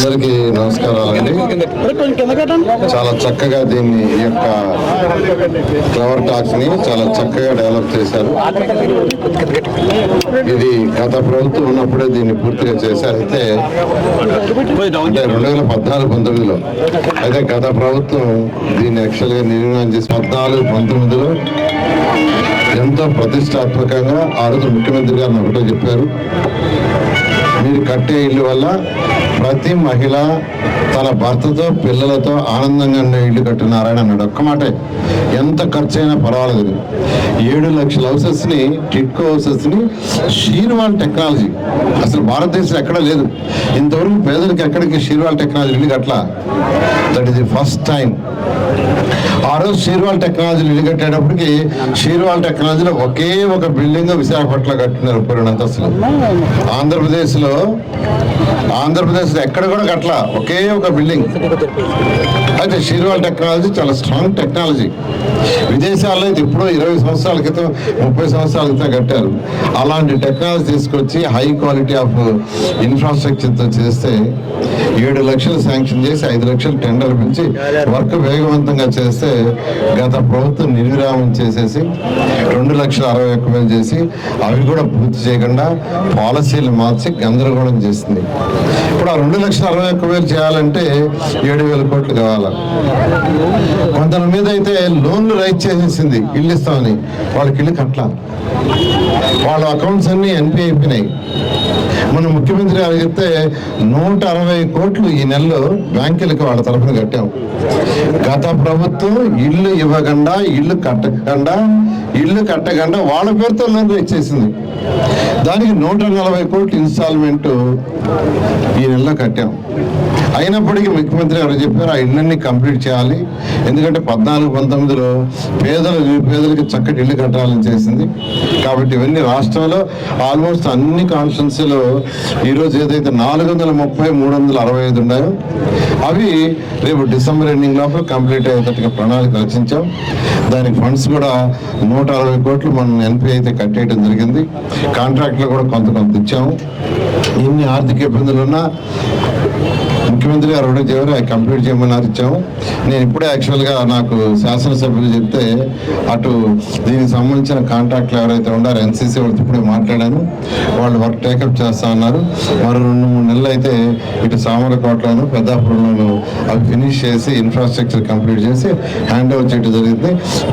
అందరికీ నమస్కారాలండి. చాలా చక్కగా దీన్ని ఈ యొక్క ఫ్లవర్ టాక్స్ని చాలా చక్కగా డెవలప్ చేశారు. ఇది గత ప్రభుత్వం ఉన్నప్పుడే దీన్ని పూర్తిగా చేశారు. అయితే అంటే రెండు వేల పద్నాలుగు పంతొమ్మిదిలో. అయితే గత ప్రభుత్వం దీన్ని యాక్చువల్గా నిర్మాణం చేసి పద్నాలుగు పంతొమ్మిదిలో ఎంతో ప్రతిష్టాత్మకంగా ఆ రోజు ముఖ్యమంత్రి గారు ఒకటే చెప్పారు. మీరు కట్టే ఇల్లు వల్ల ప్రతి మహిళ తన భర్తతో పిల్లలతో ఆనందంగా ఉండే ఇల్లు కట్టున్నారని అన్నాడు. ఒక్క మాటే. ఎంత ఖర్చు అయినా పర్వాలేదు. ఏడు లక్షల హౌసెస్ని టిట్కో హౌసెస్ని షీర్వాల్ టెక్నాలజీ. అసలు భారతదేశం ఎక్కడ లేదు. ఇంతవరకు పేదలకు ఎక్కడికి షీర్వాల్ టెక్నాలజీ ఇల్లు కట్టలా? That is the first time ఆ రోజు షీర్వాల్ టెక్నాలజీలు ఇల్లు కట్టేటప్పటికి షీర్వాల్ టెక్నాలజీలో ఒకే ఒక బిల్డింగ్ విశాఖపట్నంలో కట్టినారు రెండు అంతస్తులు. ఆంధ్రప్రదేశ్లో ఆంధ్రప్రదేశ్లో ఎక్కడ కూడా కట్టలా ఒకే ఒక బిల్డింగ్. అయితే షీర్వాల్ టెక్నాలజీ చాలా స్ట్రాంగ్ టెక్నాలజీ. విదేశాల్లో ఇది ఎప్పుడో ఇరవై సంవత్సరాల క్రితం ముప్పై సంవత్సరాల క్రితం కట్టారు. అలాంటి టెక్నాలజీ తీసుకొచ్చి హై క్వాలిటీ ఆఫ్ ఇన్ఫ్రాస్ట్రక్చర్తో చేస్తే ఏడు లక్షలు శాంక్షన్ చేసి ఐదు లక్షలు టెండర్ పిలిచి వర్క్ వేగవంతంగా చేస్తే గత ప్రభుత్వం నిర్విరామం చేసేసి రెండు లక్షల అరవై ఒక్క వేలు చేసి అవి కూడా పూర్తి చేయకుండా పాలసీలు మార్చి గందరగోళం చేసింది. ఇప్పుడు ఆ రెండు లక్షల అరవై ఒక్క వేలు చేయాలంటే ఏడు వేల కోట్లు కావాలా? కొంత మీద అయితే లోన్లు రైట్ చేసేసింది ఇల్లు ఇస్తామని. వాళ్ళకి ఇల్లు కట్టాలి? వాళ్ళ అకౌంట్స్ అన్ని ఎన్పి అయిపోయినాయి. మన ముఖ్యమంత్రి గారు చెప్తే నూట అరవై కోట్లు ఈ నెలలో బ్యాంకులకు వాళ్ళ తరఫున కట్టాం. గత ప్రభుత్వం ఇల్లు ఇవ్వకుండా ఇల్లు కట్టకుండా ఇల్లు కట్టకుండా వాళ్ళ పేరుతో లోన్ ఇచ్చేసింది దానికి నూట నలభై కోట్లు ఇన్స్టాల్మెంట్ ఈ నెలలో కట్టాం. అయినప్పటికీ ముఖ్యమంత్రి గారు చెప్పారు ఆ ఇళ్ళన్ని కంప్లీట్ చేయాలి. ఎందుకంటే పద్నాలుగు పంతొమ్మిదిలో పేదలు నిరుపేదలకు చక్కటి ఇల్లు కట్టాలని చేసింది. కాబట్టి ఇవన్నీ రాష్ట్రంలో ఆల్మోస్ట్ అన్ని కాన్స్టిట్యున్సీలో ఈరోజు ఏదైతే నాలుగు వందల ముప్పై మూడు వందల అరవై ఐదు ఉన్నాయో అవి రేపు డిసెంబర్ ఎండింగ్ లోపల కంప్లీట్ అయ్యేటట్టుగా ప్రణాళిక రచించాం. దానికి ఫండ్స్ కూడా నూట అరవై కోట్లు మనం ఎన్పి అయితే కట్టేయడం జరిగింది. కాంట్రాక్ట్లో కూడా కొంత కొంత ఇచ్చాము. ఎన్ని ఆర్థిక ఇబ్బందులు ఉన్నా ముఖ్యమంత్రి గారు ఒకటే చెప్పారు అవి కంప్లీట్ చేయమన్నారు ఇచ్చాము. నేను ఇప్పుడే యాక్చువల్గా నాకు శాసనసభ్యులు చెప్తే అటు దీనికి సంబంధించిన కాంట్రాక్ట్లు ఎవరైతే ఉన్నారో ఎన్సీసీ వాళ్ళతో ఇప్పుడే మాట్లాడాను. వాళ్ళు వర్క్ టేకప్ చేస్తా ఉన్నారు మరో రెండు మూడు నెలలు అయితే ఇటు సామరకోటలోను పెద్దాపురంలోను అవి ఫినిష్ చేసి ఇన్ఫ్రాస్ట్రక్చర్ కంప్లీట్ చేసి హ్యాండ్ ఓవర్ చేయడం జరిగింది.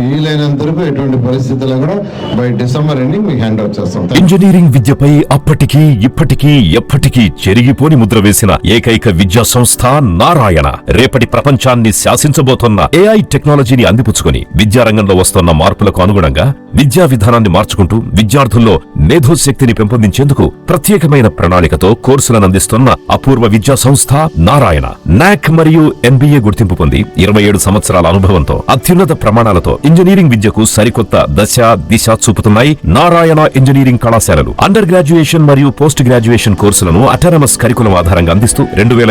వీలైనంత వరకు ఎటువంటి పరిస్థితుల్లో కూడా బై డిసెంబర్ ఎండింగ్ మీకు హ్యాండ్ ఓవర్ చేస్తాం. ఇంజనీరింగ్ విద్యపై అప్పటికీ ఇప్పటికీ ఎప్పటికీ చెరిగిపోని ముద్ర వేసిన ఏకైక విద్య సంస్థ నారాయణ. రేపటి ప్రపంచాన్ని శాసించబోతున్న ఏఐ టెక్నాలజీని అందిపుచ్చుకుని విద్యారంగంలో వస్తున్న మార్పులకు అనుగుణంగా విద్యా విధానాన్ని మార్చుకుంటూ విద్యార్థుల్లో మేధోశక్తిని పెంపొందించేందుకు ప్రత్యేకమైన ప్రణాళికతో కోర్సులను అందిస్తున్న అపూర్వ విద్యా సంస్థ నారాయణ. నాక్ మరియు ఎన్బిఏ గుర్తింపు పొంది ఇరవై ఏడు సంవత్సరాల అనుభవంతో అత్యున్నత ప్రమాణాలతో ఇంజనీరింగ్ విద్యకు సరికొత్త దశ దిశ చూపుతున్నాయి నారాయణ ఇంజనీరింగ్ కళాశాలలు. అండర్ గ్రాడ్యుయేషన్ మరియు పోస్ట్ గ్రాడ్యుయేషన్ కోర్సులను అటానమస్ కరికులం ఆధారంగా అందిస్తూ రెండు వేల